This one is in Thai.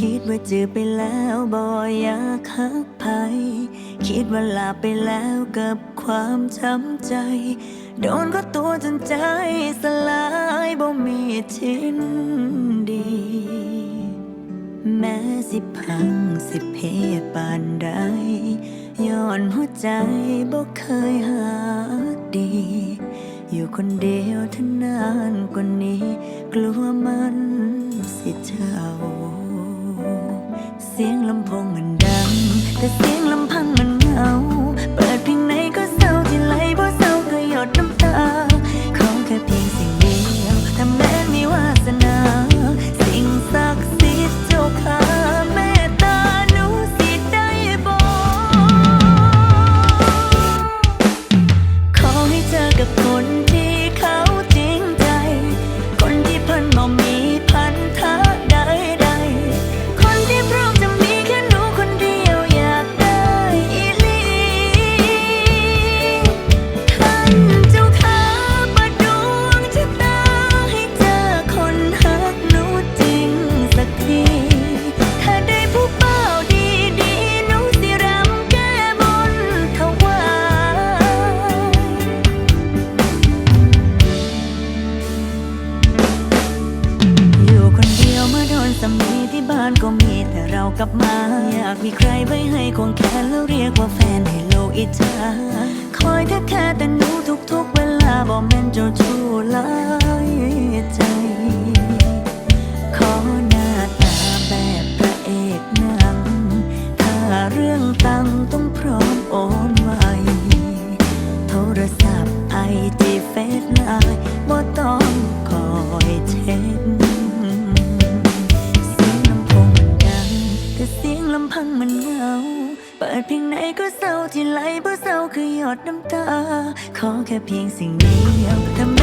คิดว่าจือไปแล้วบ่อยากหักไผคิดว่าลาไปแล้วกับความช้ำใจ โดนก็ตัวจนใจสลายบ่มีชิ้นดี แม้สิพังสิเพปานใดย้อนหัวใจบ่เคยหากดี อยู่คนเดียวทนานกว่านี้ กลัวมันสิเท่า สียงลำโพงมันดัง แต่เสียงลำพังมันเหงา เปิดเพลงไหนก็เศร้าที่ไหลเพราะเศร้าก็หยดน้ำตา ของแค่เพียงสิ่งเดียวถ้าแม้นมีวาสนา สิ่งศักดิ์สิทธิ์เจ้าข้าแม่ตาหนูสิได้บอกขอให้เจอกับคนที่เขาจริงใจ คนที่เพิ่นบ่มีานสามีที่บ้านก็มีแต่เรากลับมา อยากมีใครไว้ให้ควงแขนแล้วเรียกว่าแฟนให้โลกอิจฉาคอยแค่แค่แต่หนูทุกๆเวลาบอกแม่นเจ้าชู้ลา มันเหงา เปิดเพียงไหนก็เศร้าที่ไหลเพราะเศร้าคือหยดน้ำตา ขอแค่เพียงสิ่งเดียวทำ